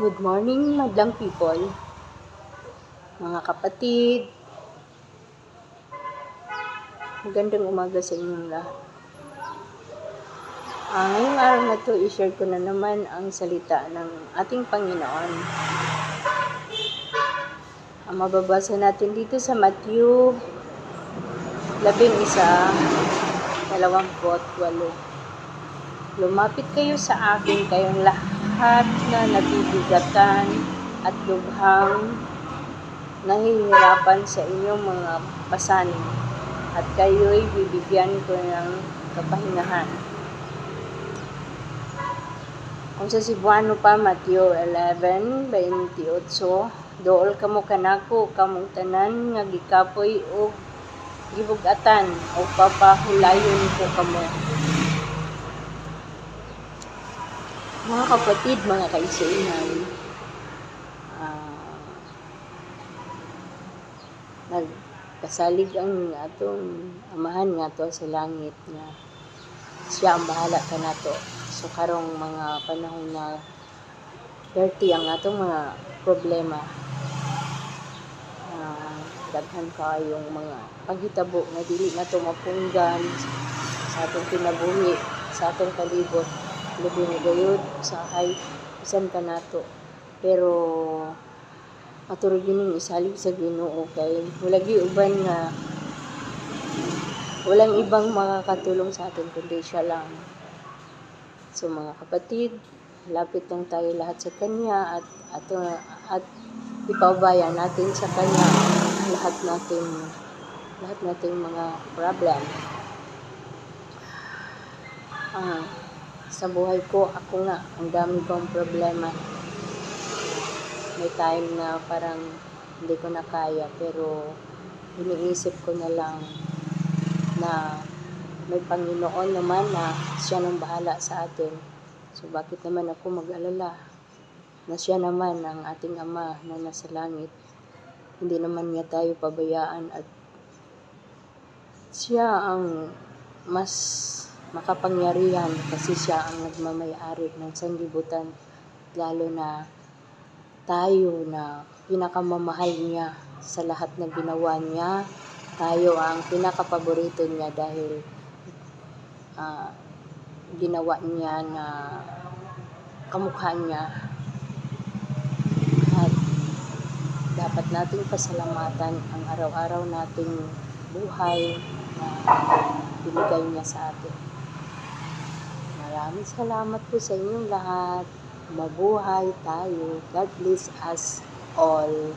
Good morning, madlang people. Mga kapatid. Magandang umaga sa inyong lahat. Ah, ngayong araw na to, i-share ko na naman ang salita ng ating Panginoon. Ang mababasa natin dito sa Matthew 11, 28. Lumapit kayo sa akin, kayong lahat na nabibigatan at lubhang nahihirapan sa inyong mga pasanin, at kayo'y bibigyan ko ng kapahingahan. Kung sa Cebuano pa, Mateo 11, 28, Dool kamo kanako, kamong tanan nga gikapoy o gibugatan o papahulayon ko kamo. Mga kapatid, mga kaisunan, ah, nagkasalig ang atong amahan nga to sa langit nga siya ang bahala ka nato. So karong mga panahon na dirty ang atong mga problema. Ah, daghan kayong mga paghitabo nga dili na to mapunggan sa atong kinabuhi, sa atong palibot labi ni gayud sa hay bisan ka nato. Pero maturog gining isalig sa Ginoo kay wala uban nga walang ibang makakatulong sa atin kundi siya lang. So mga kapatid lapit lang tayo lahat sa kanya at ato at ipaubaya natin sa kanya lahat natin lahat nating mga problem. Ah sa buhay ko, ako nga, ang dami kong problema. May time na parang hindi ko na kaya, pero iniisip ko na lang na may Panginoon naman na siya nang bahala sa atin. So, bakit naman ako mag-alala na siya naman ang ating Ama na nasa langit. Hindi naman niya tayo pabayaan at siya ang mas makapangyarihan kasi siya ang nagmamayari ng sanlibutan lalo na tayo na pinakamamahal niya sa lahat ng ginawa niya tayo ang pinakapaborito niya dahil uh, ginawa niya na kamukha niya at dapat nating pasalamatan ang araw-araw nating buhay na binigay niya sa atin. Maraming salamat po sa inyong lahat. Mabuhay tayo. God bless us all.